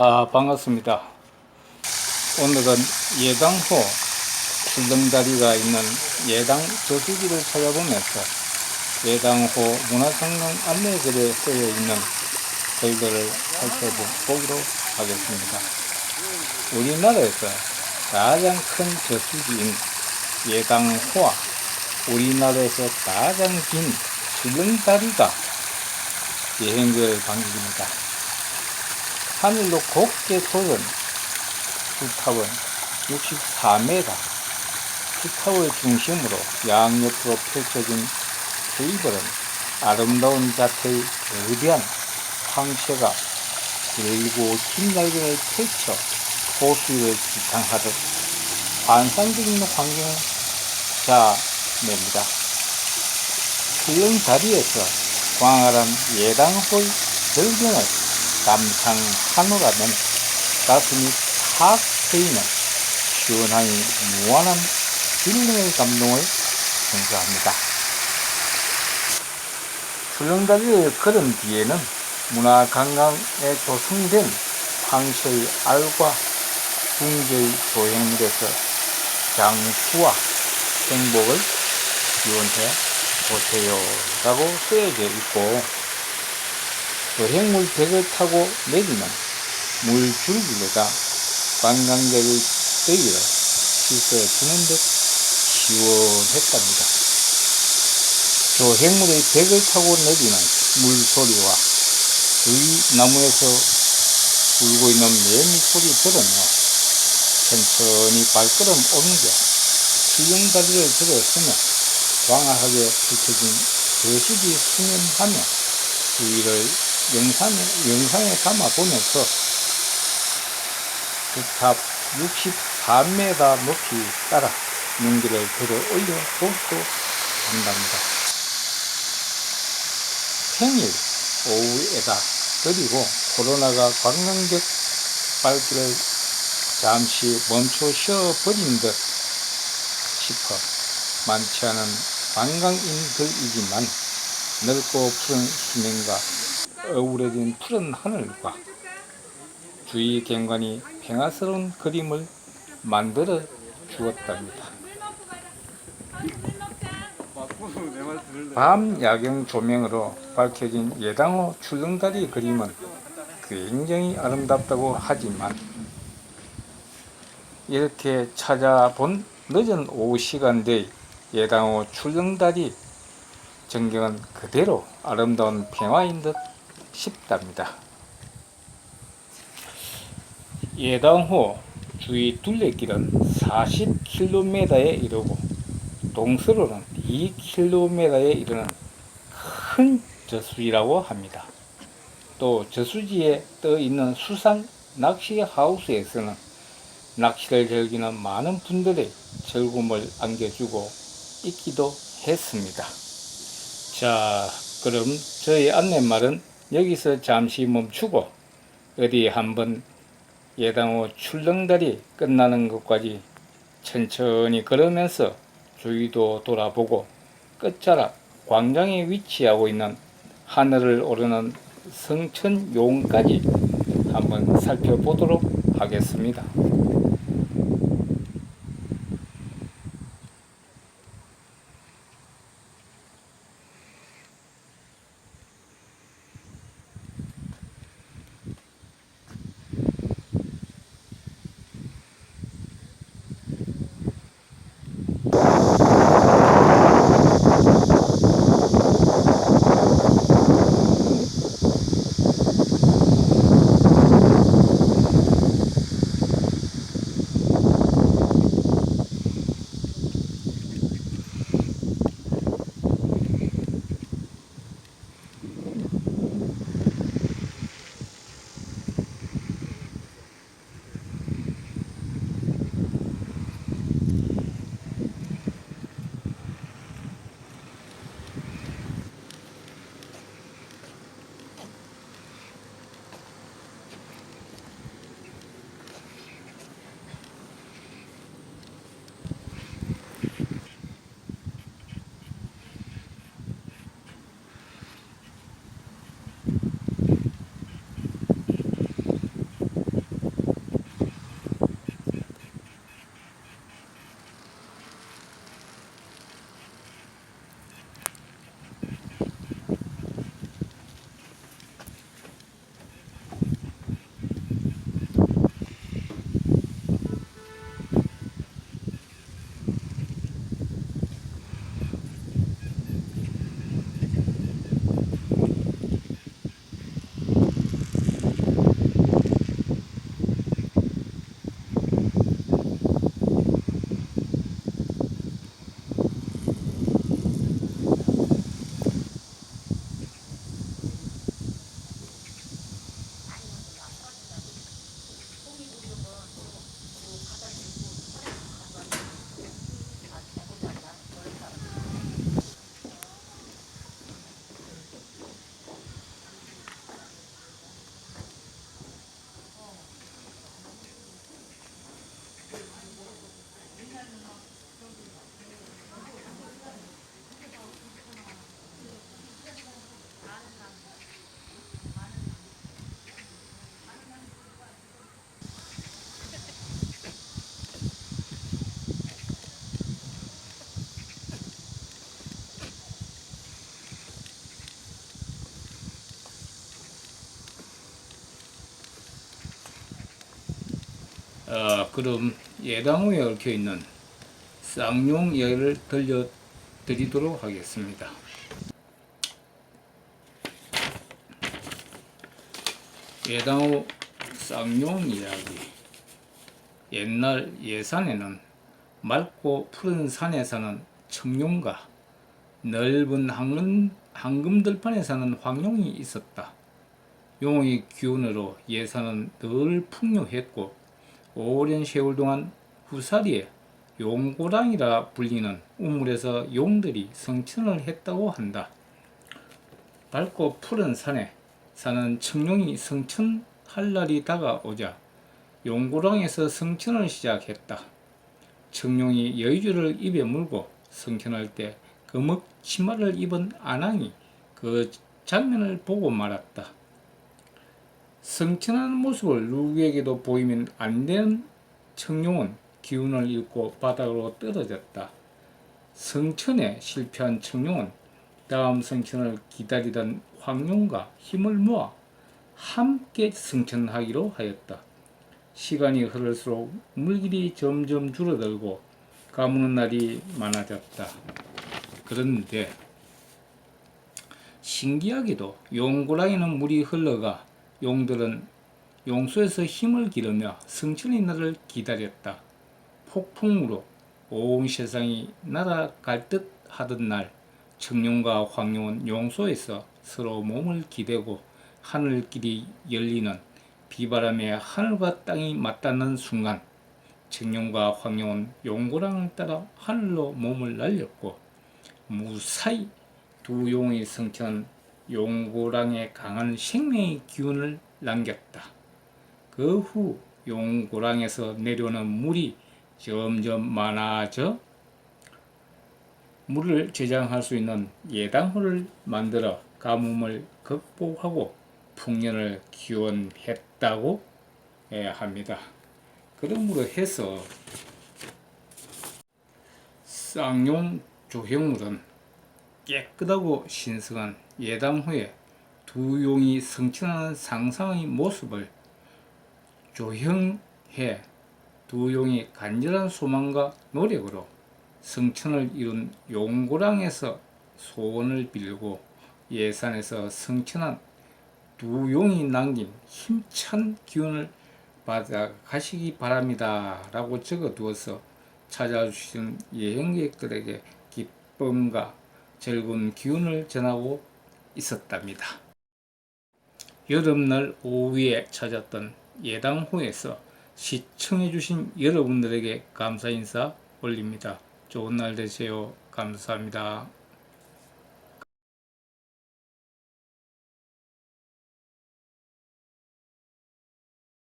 아, 반갑습니다. 오늘은 예당호 출렁다리가 있는 예당 저수지를 찾아보면서 예당호 문화관광 안내글에 쓰여 있는 글들을 살펴보기로 하겠습니다. 우리나라에서 가장 큰 저수지인 예당호와 우리나라에서 가장 긴 출렁다리가 여행객 방식입니다. 하늘로 곱게 솟은 수탑은 64m, 수탑을 중심으로 양옆으로 펼쳐진 테이블은 아름다운 자태의 거대한 황새가 길고 긴 날개를 펼쳐 호수를 지탱하듯 환상적인 환경을 자냅니다. 출렁 다리에서 광활한 예당호의 절경을 감상하노라면 가슴이 탁 트이는 시원하니 무한한 힐링의 감동을 선사합니다. 출렁다리를 걸은 뒤에는 문화관광에 조성된 황새의 알과 궁제의 조형물에서 장수와 행복을 기원해 보세요 라고 쓰여져 있고 여행물 벽을 타고 내리는 물줄기가 관광객의 더위를 씻어주는 듯 시원했답니다. 조행물의 벽을 타고 내리는 물소리와 주위 나무에서 울고 있는 매미 소리 들으며 천천히 발걸음 옮겨 출렁다리를 들어서며 광활하게 펼쳐진 거시기 수면하며 주위를 영상에, 영상에 담아 보면서 그탑 64m 높이 따라 연기를 들어 올려 보기도 한답니다. 평일 오후에다 그리고 코로나가 관광객 발길을 잠시 멈춰 쉬어 버린 듯 싶어 많지 않은 관광인들이지만 넓고 푸른 수면과 어 우러진 푸른 하늘과 주위 경관이 평화스러운 그림을 만들어 주었답니다. 밤 야경 조명으로 밝혀진 예당호 출렁다리 그림은 굉장히 아름답다고 하지만 이렇게 찾아본 늦은 오후 시간대 예당호 출렁다리 전경은 그대로 아름다운 평화인 듯 싶답니다. 예당호 주위 둘레길은 40km에 이르고 동서로는 2km에 이르는 큰 저수지라고 합니다. 또 저수지에 떠 있는 수상 낚시 하우스에서는 낚시를 즐기는 많은 분들의 즐거움을 안겨주고 있기도 했습니다. 자, 그럼 저희 안내말은 여기서 잠시 멈추고 어디 한번 예당호 출렁다리 끝나는 것까지 천천히 걸으면서 주위도 돌아보고 끝자락 광장에 위치하고 있는 하늘을 오르는 성천용까지 한번 살펴보도록 하겠습니다. 어, 그럼 예당호에 얽혀 있는 쌍용 이야기를 들려드리도록 하겠습니다. 예당호 쌍용 이야기. 옛날 예산에는 맑고 푸른 산에 사는 청룡과 넓은 황금, 황금들판에 사는 황룡이 있었다. 용의 기운으로 예산은 늘 풍요했고 오랜 세월 동안 후사리에 용고랑이라 불리는 우물에서 용들이 성천을 했다고 한다. 밝고 푸른 산에 사는 청룡이 성천할 날이 다가오자 용고랑에서 성천을 시작했다. 청룡이 여의주를 입에 물고 성천할 때 금흑 치마를 입은 아낭이 그 장면을 보고 말았다. 성천하는 모습을 누구에게도 보이면 안 되는 청룡은 기운을 잃고 바닥으로 떨어졌다. 성천에 실패한 청룡은 다음 성천을 기다리던 황룡과 힘을 모아 함께 성천하기로 하였다. 시간이 흐를수록 물길이 점점 줄어들고 가무는 날이 많아졌다. 그런데 신기하게도 용고랑이는 물이 흘러가 용들은 용수에서 힘을 기르며 성천의 날을 기다렸다. 폭풍으로 온 세상이 날아갈 듯 하던 날 청룡과 황룡은 용소에서 서로 몸을 기대고 하늘길이 열리는 비바람에 하늘과 땅이 맞닿는 순간 청룡과 황룡은 용고랑을 따라 하늘로 몸을 날렸고 무사히 두 용의 성천 용고랑에 강한 생명의 기운을 남겼다. 그 후 용고랑에서 내려오는 물이 점점 많아져 물을 저장할 수 있는 예당호를 만들어 가뭄을 극복하고 풍년을 기원했다고 합니다. 그러므로 해서 쌍용 조형물은 깨끗하고 신성한 예당 후에 두 용이 성천하는 상상의 모습을 조형해 두 용이 간절한 소망과 노력으로 성천을 이룬 용고랑에서 소원을 빌고 예산에서 성천한 두 용이 남긴 힘찬 기운을 받아 가시기 바랍니다. 라고 적어 두어서 찾아주신 여행객들에게 기쁨과 즐거운 기운을 전하고 있었답니다. 여름날 오후에 찾았던 예당호에서 시청해주신 여러분들에게 감사 인사 올립니다. 좋은 날 되세요. 감사합니다.